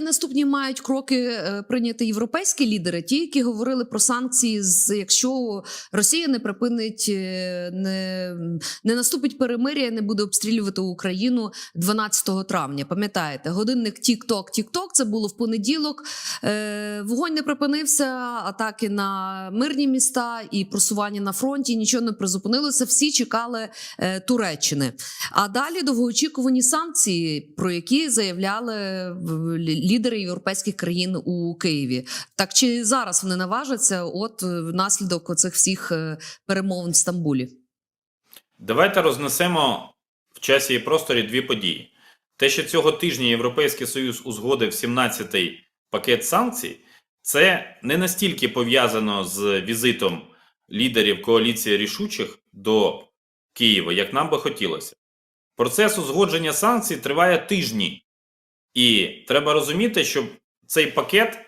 Наступні мають кроки е, прийняти європейські лідери, ті, які говорили про санкції, з якщо Росія не припинить, е, не, не наступить перемир'я, не буде обстрілювати Україну 12 травня. Пам'ятаєте, годинник Тік-Ток, Тік-Ток, це було в понеділок. Е, Вогонь не припинився, атаки на мирні міста і просування на фронті. Нічого не призупинилося. Всі чекали Туреччини. А далі довгоочікувані санкції, про які заявляли лідери європейських країн у Києві. Так чи зараз вони наважаться? От е, внаслідок оцих всіх е, перемовин в Стамбулі? Давайте рознесемо в часі і просторі дві події. Те, що цього тижня Європейський Союз узгодив 17-й пакет санкцій, це не настільки пов'язано з візитом лідерів коаліції рішучих до Києва, як нам би хотілося. Процес узгодження санкцій триває тижні, і треба розуміти, що цей пакет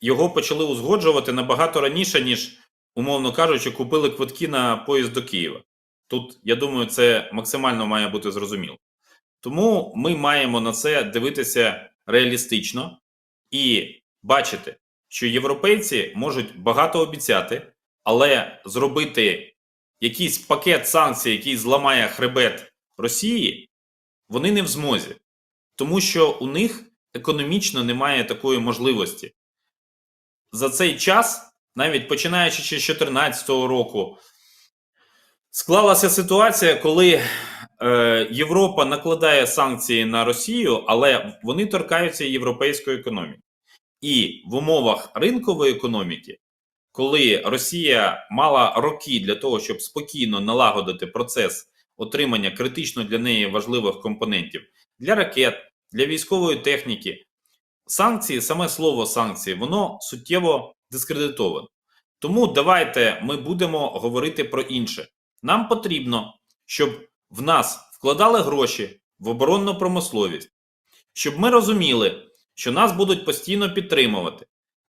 його почали узгоджувати набагато раніше, ніж, умовно кажучи, купили квитки на поїзд до Києва. Тут, я думаю, це максимально має бути зрозуміло. Тому ми маємо на це дивитися реалістично і бачити, що європейці можуть багато обіцяти, але зробити якийсь пакет санкцій, який зламає хребет Росії, вони не в змозі, тому що у них економічно немає такої можливості. За цей час, навіть починаючи з 2014 року, склалася ситуація, коли е, Європа накладає санкції на Росію, але вони торкаються європейської економіки. І в умовах ринкової економіки, коли Росія мала роки для того, щоб спокійно налагодити процес отримання критично для неї важливих компонентів для ракет, для військової техніки, санкції, саме слово санкції, воно суттєво дискредитовано. Тому давайте ми будемо говорити про інше. Нам потрібно, щоб в нас вкладали гроші в оборонну промисловість, щоб ми розуміли, що нас будуть постійно підтримувати.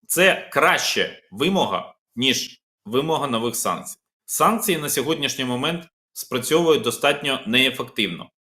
Це краще вимога, ніж вимога нових санкцій. Санкції на сьогоднішній момент спрацьовують достатньо неефективно.